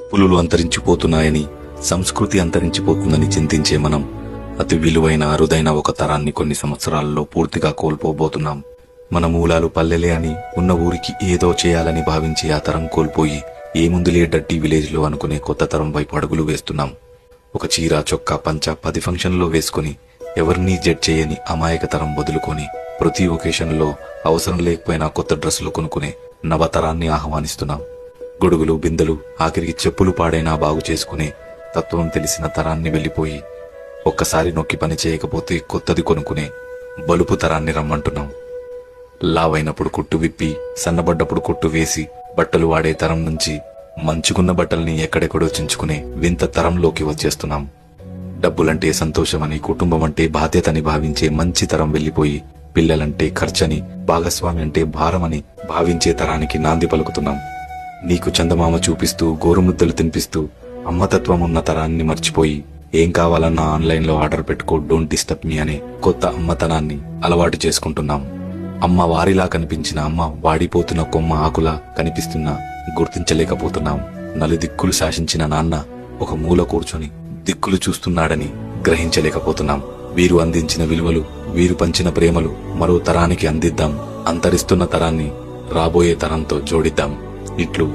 పులులు అంతరించిపోతున్నాయని సంస్కృతి అంతరించిపోతుందని చింతించే మనం అతి విలువైన అరుదైన ఒక తరాన్ని కొన్ని సంవత్సరాలలో పూర్తిగా కోల్పోబోతున్నాం. మన మూలాలు పల్లెలే అని ఉన్న ఊరికి ఏదో చేయాలని భావించి ఆ తరం కోల్పోయి ఏముందులే డడ్డీ విలేజ్లో అనుకునే కొత్త తరం వైపు అడుగులు వేస్తున్నాం. ఒక చీర చొక్కా పంచ పది ఫంక్షన్లో వేసుకుని ఎవరినీ జడ్ చేయని అమాయక తరం వదులుకొని ప్రతి ఒకేషన్లో అవసరం లేకపోయినా కొత్త డ్రెస్సులు కొనుక్కునే నవతరాన్ని ఆహ్వానిస్తున్నాం. గొడుగులు బిందెలు ఆఖరికి చెప్పులు పాడైనా బాగు చేసుకునే తత్వం తెలిసిన తరాన్ని వెళ్ళిపోయి ఒక్కసారి నొక్కి పని చేయకపోతే కొత్తది కొనుక్కునే బలుపు తరాన్ని రమ్మంటున్నాం. లావైనప్పుడు కుట్టు విప్పి సన్నబడ్డప్పుడు కుట్టు వేసి బట్టలు వాడే తరం నుంచి మంచుకున్న బట్టల్ని ఎక్కడెక్కడో చించుకునే వింత తరంలోకి వచ్చేస్తున్నాం. డబ్బులంటే సంతోషమని కుటుంబం అంటే బాధ్యతని భావించే మంచి తరం వెళ్ళిపోయి పిల్లలంటే ఖర్చని భాగస్వామి అంటే భారమని భావించే తరానికి నాంది పలుకుతున్నాం. నీకు చందమామ చూపిస్తూ గోరుముద్దలు తినిపిస్తూ అమ్మతత్వం ఉన్న తరాన్ని మర్చిపోయి ఏం కావాలన్నా ఆన్లైన్లో ఆర్డర్ పెట్టుకో డోంట్ డిస్టర్బ్ మీ అనే కొత్త అమ్మతనాన్ని అలవాటు చేసుకుంటున్నాం. అమ్మ వారిలా కనిపించిన అమ్మ వాడిపోతున్న కొమ్మ ఆకులా కనిపిస్తున్నా గుర్తించలేకపోతున్నాం. నలుదిక్కులు శాసించిన నాన్న ఒక మూల కూర్చొని దిక్కులు చూస్తున్నాడని గ్రహించలేకపోతున్నాం. వీరు అందించిన విలువలు వీరు పంచిన ప్రేమలు మరో తరానికి అందిద్దాం. అంతరిస్తున్న తరాన్ని రాబోయే తరంతో జోడిద్దాం. ఇట్లు.